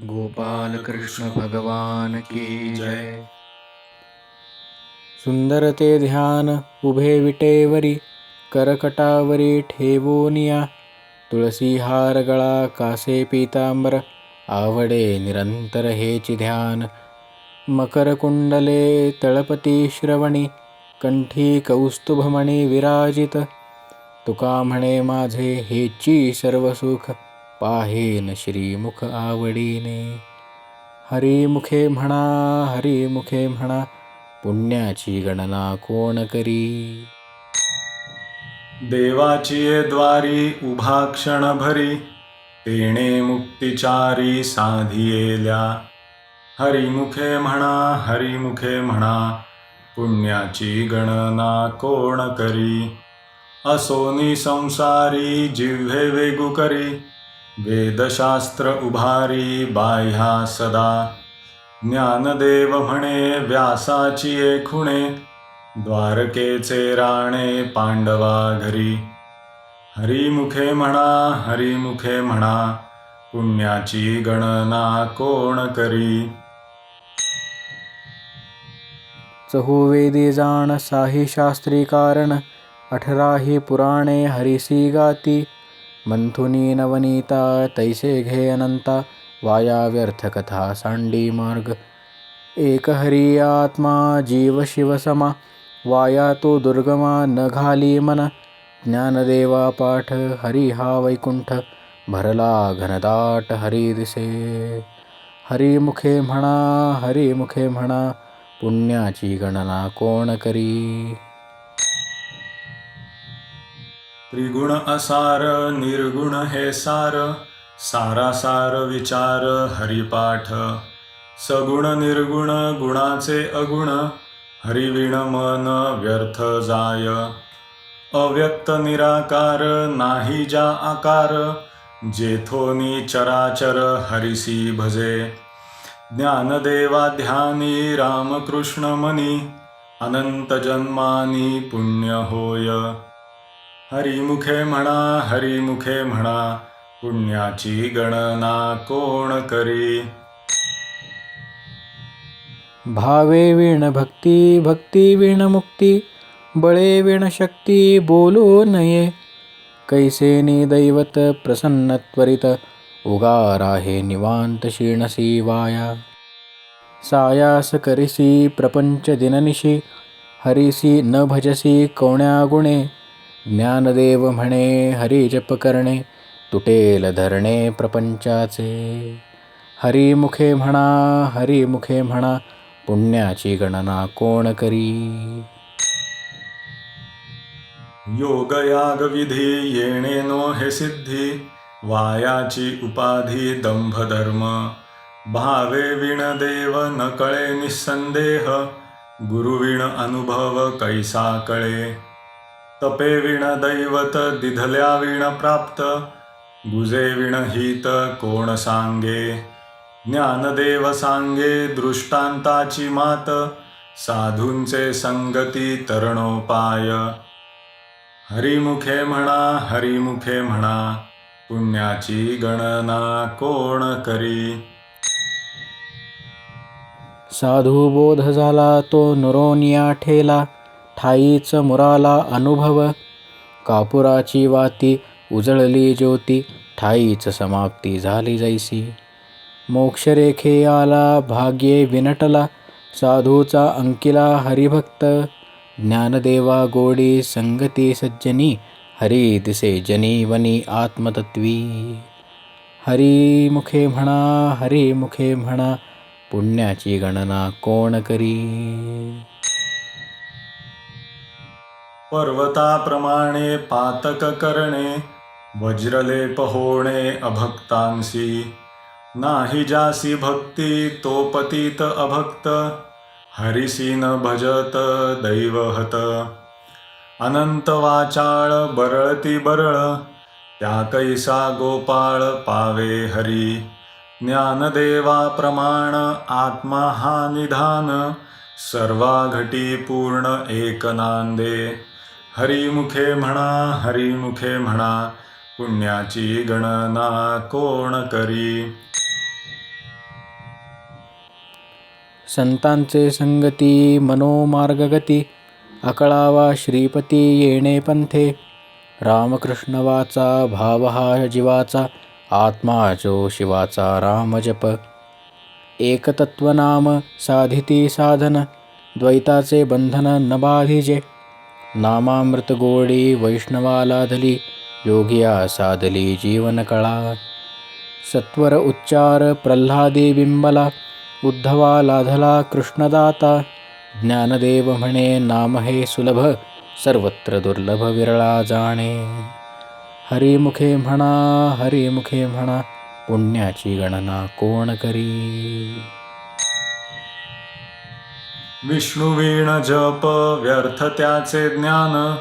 गोपाल कृष्ण भगवान की जय। सुंदर ते ध्यान उभे विटेवरी करकटावरी ठेवोनिया तुळसी हार गळा कासे पीतांबर आवडे निरंतर हेची ध्यान। मकर कुंडले तळपती श्रवणी कंठी कौस्तुभमणी विराजित। तुका म्हणे माझे हेची सर्व सुख पाहेन श्रीमुख आवडीने. हरिमुखे म्हणा हरिमुखे म्हणा पुण्याची गणना कोण करी? देवाची द्वारी उभा क्षणभरी तेणे मुक्तिचारी साधियेल्या. हरिमुखे म्हणा हरिमुखे म्हणा पुण्याची गणना कोण करी? असोनी संसारी जिव्हे वेगु करी. वेदशास्त्र उभारी बाह्या सदा. ज्ञानदेव म्हणे व्यासाची खुणे द्वारकेचे राणे पांडवा घरी. हरिमुखे म्हणा हरिमुखे म्हणा पुण्याची गणना कोण करी? चहुवेदी जाण साही शास्त्री कारण अठराही पुराणे हरिसी गाती. मन्थुनीनवनीता तैसे घे अनन्ता वाया साण्डीमार्ग एकहरि आत्मा जीवशिवसमा वाया तु दुर्गमा न घालीमन ज्ञानदेवा पाठ हरिहा वैकुण्ठ भरला घनदाट हरिदिसे हरिमुखे म्हणा हरिमुखे म्हणा पुण्याची गणना कोणकरी त्रिगुण असार निर्गुण हे सार सारासार विचार हरिपाठ. सगुण निर्गुण गुणाचे अगुण हरिविण मन व्यर्थ जाय. अव्यक्त निराकार नाही जा आकार जेथोनी चराचर हरिसी भजे. ज्ञानदेवा ध्यानी रामकृष्ण मनी अनंत जन्मानी पुण्य होय. हरिमुखे म्हणा हरिमुखे म्हणा पुण्याची गणना कोण करी? भावे विण भक्ती भक्ती विण मुक्ती बळे विण शक्ती बोलू नये. कैसेनी दैवत प्रसन्न त्वरित उगार आहे निवांत क्षीणसी वाया सायास करिसी प्रपंच दिननिशी हरिसी न भजसी कोण्या गुणे. ज्ञानदेव म्हणे हरी जप करणे तुटेल धरणे प्रपंचाचे. हरिमुखे म्हणा हरिमुखे म्हणा पुण्याची गणना कोण करी? योग याग विधी येणे नो हे सिद्धी वायाची उपाधी दंभ धर्म भावे विण देव न कळे निसंदेह गुरुविण अनुभव कैसा कळे. तपे विण दैवत दिधल्या विण प्राप्त. गुजे विण हित कोण सांगे? ज्ञानदेव सांगे दृष्टांताची मात. साधूंचे संगती तरणोपाय. हरिमुखे म्हणा हरिमुखे म्हणा पुण्याची गणना कोण करी? साधू बोध झाला तो नुरोनिया ठेला. ठाईच मुराला अनुभव. कापुराची वाती उजळली ज्योती ठाईच समाप्ती झाली जैसी. मोक्षरेखे आला भाग्ये विनटला साधूचा अंकिला हरिभक्त. ज्ञानदेवा गोडी संगती सज्जनी हरी दिसे जनी वनी आत्मतत्वी. हरिमुखे म्हणा हरिमुखे म्हणा पुण्याची गणना कोण करी? पर्वताप्रमाणे पातक करणे वज्रलेप होणे अभक्तांसी नाही जासी भक्ती तो पतित अभक्त हरिसीन भजत दैवहत अनंत वाचाळ बरळती बरळ त्या कैसा गोपाळ पावे हरी. ज्ञानदेवा प्रमाण आत्मा हा निधान सर्वाघटी पूर्ण एक नांदे. हरिमुखे म्हणा हरिमुखे म्हणा पुण्याची गणना कोण करी? संतांचे संगती मनोमार्गगती अकळावा श्रीपती येणे पंथे रामकृष्णवाचा भाव हा जीवाचा आत्मा जो शिवाचा राम जप. एकतत्वनाम साधिती साधन द्वैताचे बंधन न बाधिजे नामामृत गोडी योगिया साधली जीवनकळा सत्वर उच्चार प्रल्हादी बिंबला उद्धवालाधला कृष्णदाता। ज्ञानदेव म्हणे नाम हे सुलभ सर्वत्र दुर्लभ विरळा जाणे। हरिमुखे म्हणा हरिमुखे म्हणा पुण्याची गणना कोण करी? विष्णुवीण जप व्यर्थ त्याचे ज्ञान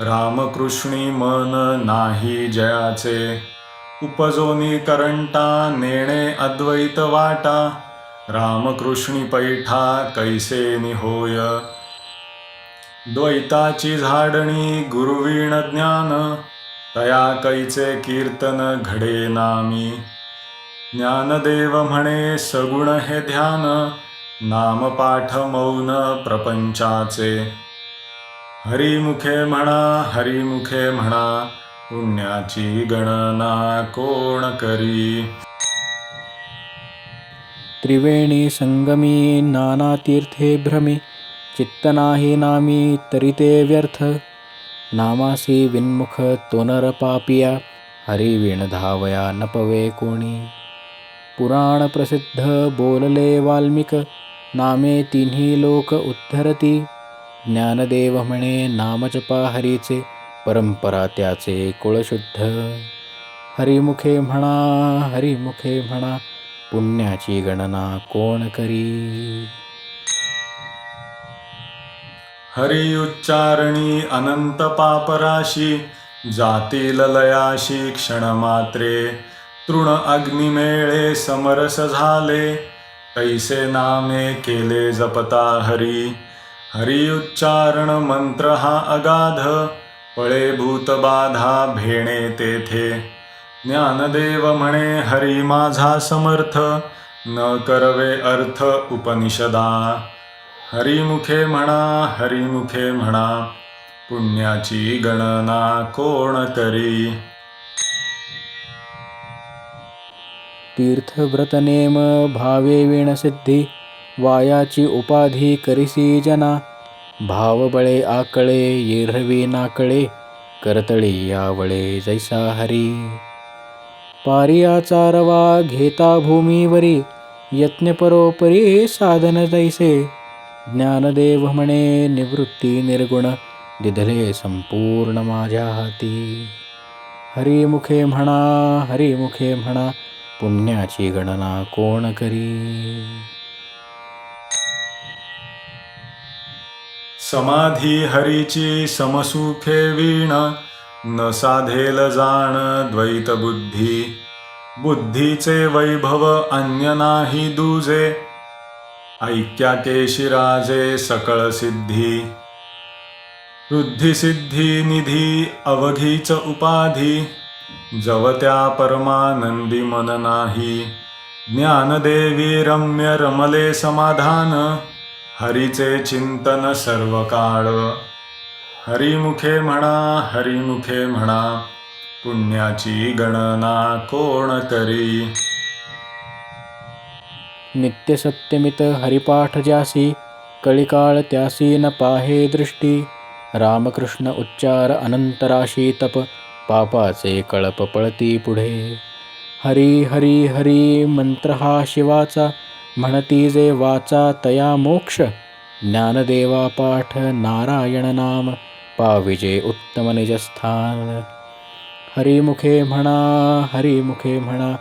रामकृष्णी मन नाही जयाचे. उपजोनी करंटा नेणे अद्वैत वाटा रामकृष्णी पैठा कैसे निहोय द्वैताची झाडणी गुरुवीण ज्ञान तया कैचे कीर्तन घडे नामी. ज्ञानदेव म्हणे सगुण हे ध्यान नामपाठ मौन प्रपंचाचे. हरिमुखे म्हणा हरिमुखे म्हणा पुण्याची गणना कोण करी? त्रिवेणी संगमी नानातीर्थे भ्रमी चित्त नाही नामी तरी ते व्यर्थ. नामासी विन्मुख तोनर पापिया हरिवीण धावया नपवे कोणी. पुराण प्रसिद्ध बोलले वाल्मिक नामे तिन्ही लोक उद्धरती. ज्ञानदेव म्हणे नामजपा हरीचे परंपरा त्याचे कुळशुद्ध. हरिमुखे म्हणा हरिमुखे म्हणा पुण्याची गणना कोण करी? हरि उच्चारणी अनंत पापराशी जातील लयाशी क्षणमात्रे. तृण अग्निमेळे समरस झाले कैसे नामे केले जपता हरी। हरी उच्चारण मंत्र हा अगाध। पळे भूतबाधा भेणे तेथे। ज्ञानदेव म्हणे हरी माझा समर्थ। न करवे अर्थ उपनिषदा। हरिमुखे म्हणा हरिमुखे म्हणा। पुण्याची गणना कोण करी? तीर्थव्रतनेम भावे विणसिद्धी वायाची उपाधी करिसी जना भावबळे आकळे येरवी नाकळे करतळी यावळे जैसा हरी. पारियाचारवा घेता भूमीवरी यत्नपरोपरी साधन जैसे ज्ञानदेव म्हणे निवृत्ती निर्गुण दिधले संपूर्ण माझ्या हाती. हरिमुखे म्हणा हरिमुखे म्हणा पुण्याची गणना कोण करी? समाधी हरीची समसुखे वीण न साधेल जाण द्वैत बुद्धी. बुद्धीचे वैभव अन्य नाही दुजे ऐक्या केशिराजे सकळ सिद्धी. वृद्धिसिद्धी निधी अवघीच उपाधी. जवत्या परमानंदी मन नाही. ज्ञानदेवी रम्य रमले समाधान हरीचे चिंतन सर्व काळ हरिमुखे म्हणा हरिमुखे म्हणा पुण्याची गणना कोण करी? नित्यसत्यमित हरिपाठ ज्यासी कळिकाळ त्यासी न पाहे दृष्टी. रामकृष्ण उच्चार अनंतराशी तप पापाचे कळप पळती पुढे. हरी हरी हरी मंत्र हा शिवाचा. म्हणती जे वाचा तया मोक्ष. ज्ञानदेवा पाठ नारायण नाम. पाविजे उत्तम निजस्थान. हरिमुखे म्हणा हरिमुखे म्हणा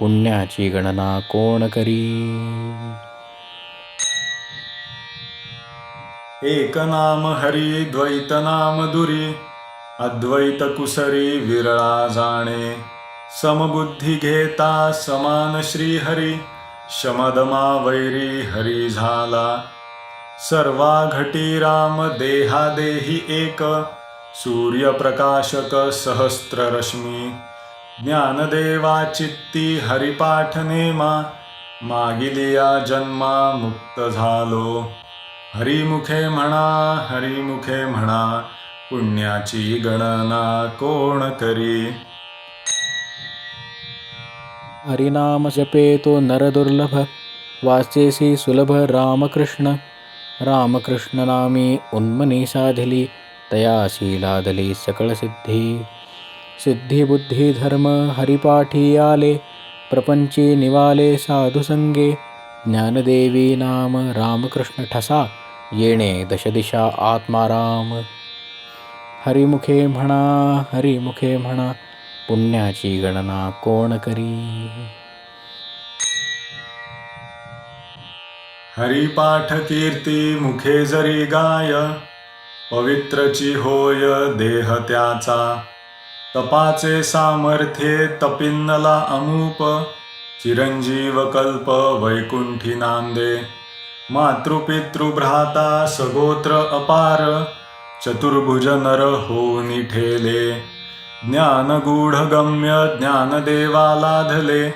पुण्याची गणना कोण करी? एक नाम हरी द्वैत नाम दुरी. अद्वैत कुसरी विरळा जाणे। समबुद्धी घेता समान श्रीहरी शमदमा वैरी हरी झाला। सर्वा घटी राम देहादेही एक सूर्यप्रकाशक सहस्त्ररश्मी। ज्ञानदेवा चित्ती हरिपाठनेमा मागिलिया जन्मा मुक्त झालो। हरिमुखे म्हणा हरिमुखे म्हणा पुण्याची गणना कोण करी? हरिनाम जपे तो नरदुर्लभ वाचेसी सुलभ रामकृष्ण। रामकृष्ण नामी उन्मनी साधिली तयासी लादली सकळ सिद्धी। सिद्धी बुद्धी धर्म हरिपाठी आले प्रपंची निवाले साधुसंगे ज्ञानदेवी नाम रामकृष्ण ठसा येणे दशदिशा आत्माराम। हरिमुखे म्हणा हरिमुखे म्हणा पुण्याची गणना कोण करी? हरिपाठ कीर्ती मुखे जरी गाय पवित्रची होय देह त्याचा. तपाचे सामर्थ्ये तपिन्नला अमूप चिरंजीव कल्प वैकुंठी नांदे. मातृपितृभ्राता सगोत्र अपार चतुर्भुज नर होऊनी ठेले ज्ञान गूढगम्य ज्ञानदेवा लाधले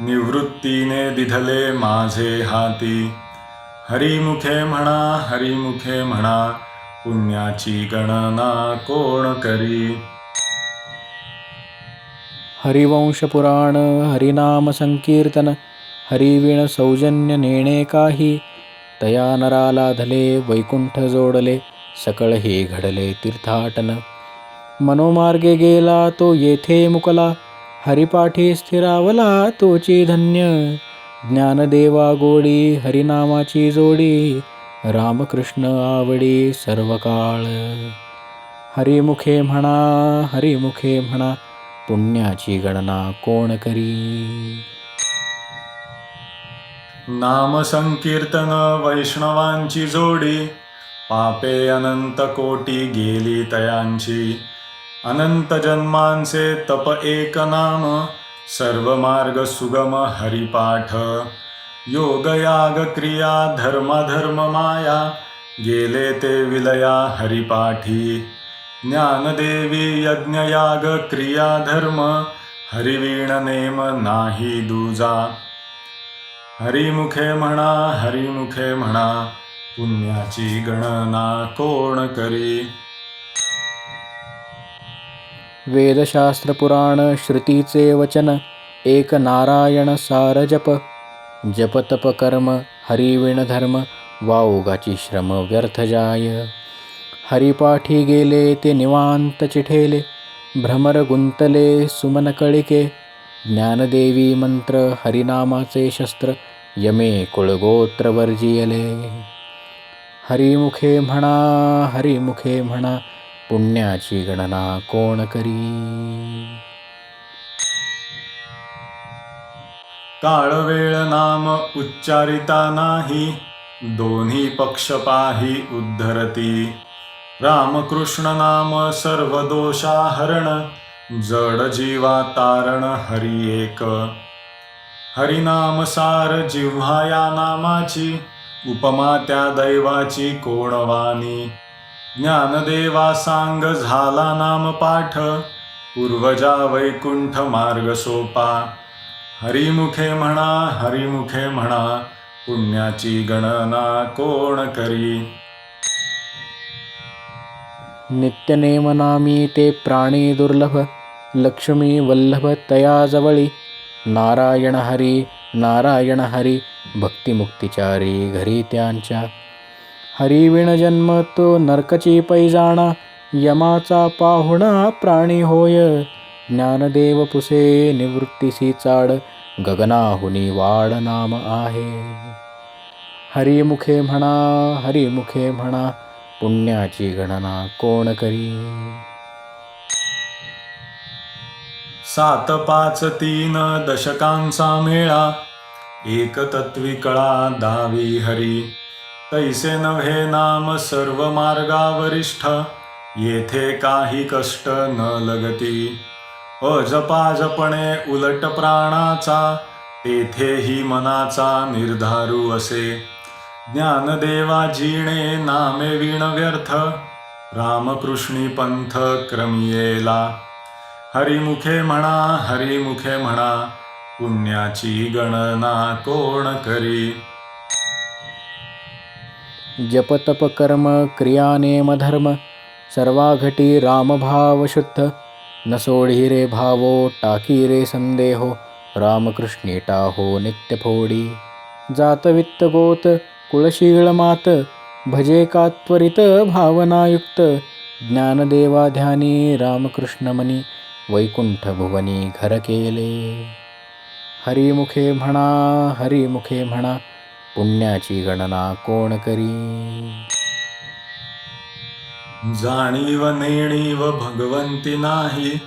निवृत्तीने दिधले माझे हाती. हरिमुखे म्हणा हरिमुखे म्हणा पुण्याची गणना कोण करी? हरिवंश पुराण हरिनाम संकीर्तन हरिवीण सौजन्य नेणे काही तया नराला धले वैकुंठ जोडले सकळ हे घडले तीर्थाटन. मनोमार्गे गेला तो येथे मुकला. हरिपाठी स्थिरावला तोची धन्य. ज्ञानदेवा गोडी हरिनामाची जोडी. रामकृष्ण आवडी सर्व काळ हरिमुखे म्हणा हरिमुखे म्हणा पुण्याची गणना कोण करी? नाम संकीर्तन वैष्णवांची जोडी. पापे अनंत कोटी गेली तयांची. अनंत जन्मांचे तप एक नाम सर्व मार्ग सुगम हरिपाठ. योग याग क्रिया धर्म माया गेले ते विलया हरिपाठी. ज्ञानदेवी यज्ञ याग क्रिया धर्म हरिवीण नेम नाही दुजा. हरिमुखे म्हणा हरिमुखे म्हणा पुण्याची गणना कोण करी? वेदशास्त्र पुराण श्रुतीचे वचन एक नारायण सार जप. जप तप कर्म हरिविण धर्म वाऊगाची श्रम व्यर्थ जाय. हरिपाठी गेले ते निवांत चिठेले भ्रमर गुंतले सुमन कळिके. ज्ञानदेवी मंत्र हरिनामाचे शस्त्र यमे कुळगोत्र वर्जियले. हरिमुखे म्हणा हरिमुखे म्हणा पुण्याची गणना कोण करी? काळवेळ नाम उच्चारिता नाही दोन्ही पक्ष पाही उद्धरती. रामकृष्ण नाम सर्व दोषाहरण जड जीवा तारण हरी एक हरिनाम सार जिव्हा या नामाची उपमा त्या दैवाची कोणवानी ज्ञानदेवा सांग झाला नाम पाठ पूर्वजा वैकुंठ मार्ग सोपा. हरिमुखे म्हणा हरिमुखे म्हणा पुण्याची गणना कोण करी? नित्यनेमनामी ते प्राणी दुर्लभ लक्ष्मी वल्लभ तया जवळी. नारायण हरी नारायण हरी भक्तिमुक्तिचारी घरी त्यांच्या. हरिविण जन्म तो नरकची पैजाणा यमाचा पाहुणा प्राणी होय. ज्ञानदेव पुसे निवृत्तीसी चाड गगनाहुनी वाड नाम आहे. हरिमुखे म्हणा हरिमुखे म्हणा पुण्याची गणना कोण करी? सात पाच तीन दशकांचा मेळा एक तत्वी कळा दावी हरी. तैसे नव्हे नाम सर्व मार्गावरिष्ठ येथे काही कष्ट न लगती. अजपाजपणे उलट प्राणाचा तेथेही मनाचा निर्धारू असे. ज्ञानदेवा जिणे नामे विण व्यर्थ रामकृष्णी पंथ क्रमियेला. हरिमुखे म्हणा हरिमुखे म्हणा पुण्याची गणना कोण करी? जप तप कर्म क्रिया नेम धर्म सर्वाघटी रामभाव शुद्ध। न सोढी रे भावो टाकी रे संदेहो रामकृष्णी टाहो नित्य फोडी। जात वित्त गोत कुळशीळ मात भजे का त्वरित भावनायुक्त ज्ञानदेवाध्यानी रामकृष्ण मनी वैकुंठ भुवनी घर केले। हरिमुखे म्हणा हरिमुखे म्हणा पुण्याची गणना कोण करी? जाणीव नेणीव भगवंती नाही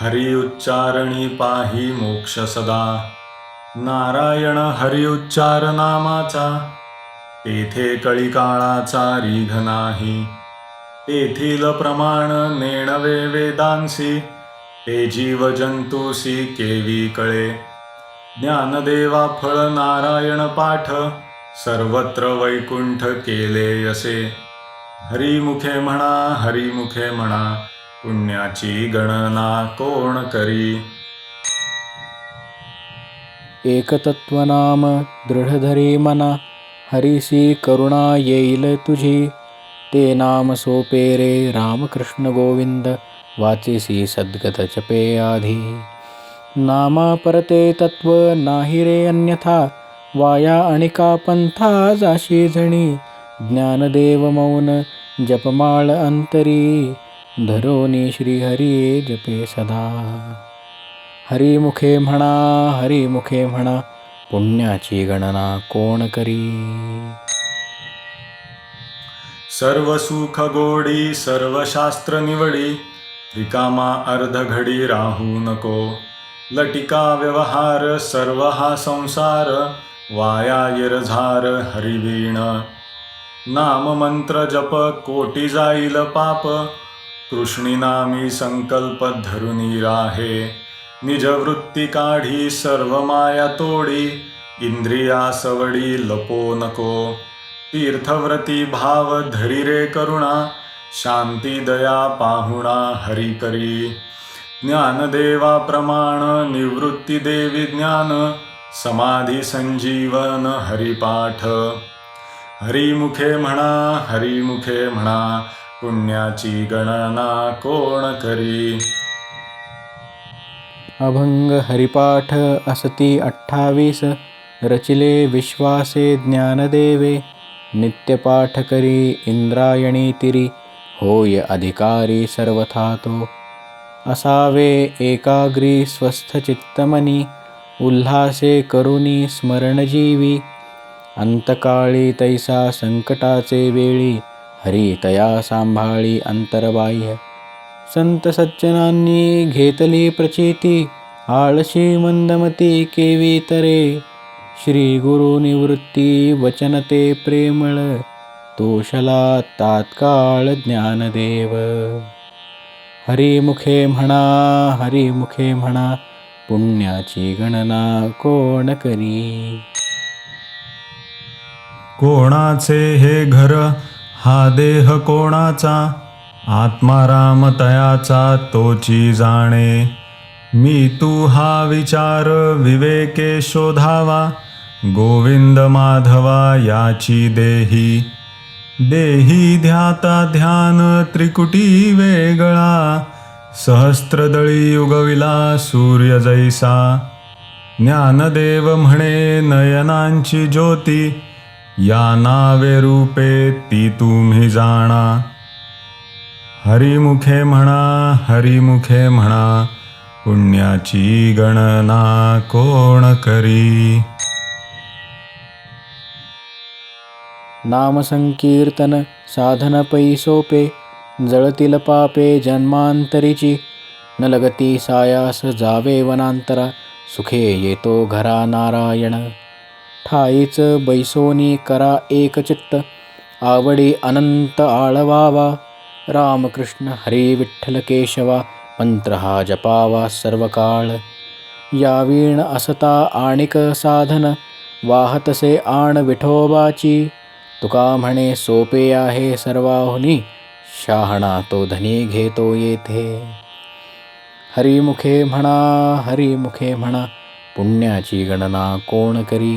हरी उच्चारणी पाही मोक्ष सदा. नारायण हरि उच्चार नामाचा तेथे कळिकाळाचा रीघ नाही. तेथील प्रमाण नेणवे वेदांसी ते जीव जंतुसी केवी कळे. ज्ञानदेवा फळ नारायण पाठ सर्वत्र वैकुंठ केले असे. हरिमुखे म्हणा हरिमुखे म्हणा पुण्याची गणना कोण करी? एकतत्वनाम दृढधरी मना हरिसी करुणा येईल तुझी. ते नाम सोपेरे रामकृष्ण गोविंद वाचिसी सद्गत चपे आधी. नामा परते तत्व नाही रे अन्यथा. वाया अणिका पंथा जाशी झणी. ज्ञानदेव मौन जपमाळ अंतरी. धरोनी श्रीहरी जपे सदा. हरिमुखे म्हणा हरिमुखे म्हणा पुण्याची गणना कोण करी? सर्व सुख गोडी सर्व शास्त्र निवडी. रिकामा अर्धघडी राहू नको. लटिका व्यवहार सर्व हा संसार वाया येरझार हरिवीण. नाम मंत्र जप कोटी जाईल पाप कृष्णी नामी संकल्प धरुनी राहे. निज वृत्ती काढी सर्व माया तोडी इंद्रिया सवडी लपो नको. तीर्थव्रती भाव धरी रे करुणा शांती दया पाहुणा हरी करी ज्ञानदेवा प्रमाण निवृत्ती देवी ज्ञान समाधी संजीवन हरिपाठ। हरिमुखे म्हणा हरिमुखे म्हणा पुण्याची गणना कोण करी? अभंग हरिपाठ असती अठ्ठावीस रचिले विश्वासे ज्ञानदेवे नित्यपाठ करी इंद्रायणी तिरी होय अधिकारी सर्वथा तो। असावे एकाग्री स्वस्थ चित्तमनी उल्हासे करुणी स्मरणजीवी. अंतकाळी तैसा संकटाचे वेळी हरी तया सांभाळी अंतरबाह्य. संत सज्जनांनी घेतली प्रचिती आळशी मंदमती केवी तरे. श्री गुरु निवृत्ती वचनते प्रेमळ तोषला तात्काळ ज्ञानदेव. हरिमुखे म्हणा हरिमुखे म्हणा पुण्याची गणना कोण करी? कोणाचे हे घर हा देह कोणाचा? आत्माराम तयाचा तोची जाणे. मी तू हा विचार विवेके शोधावा गोविंद माधवा याची देही. देही ध्याता ध्यान त्रिकुटी वेगळा सहस्त्रदळी युगविला सूर्य जैसा. ज्ञानदेव म्हणे नयनांची ज्योती या नावे रूपे ती तुम्ही जाणा. हरिमुखे म्हणा हरिमुखे म्हणा पुण्याची गणना कोण करी? नामसंकीर्तन साधन पैसोपे जळतील पापे जन्मांतरीची न लगती सायास जावे वनांतरा सुखे येतो घरा नारायण. ठाईच बैसोनी करा एकचित्त आवडी अनंत आळवावा. रामकृष्ण हरी विठ्ठल केशवा मंत्र हा जपावा सर्व काळ यावीण असता आणिक साधन वाहतसे आण विठोबाची. तुका म्हणे सोपे आहे सर्वाहुनी शहाणा तो धनी घेतो येथे. हरिमुखे म्हणा हरिमुखे म्हणा पुण्याची गणना कोण करी?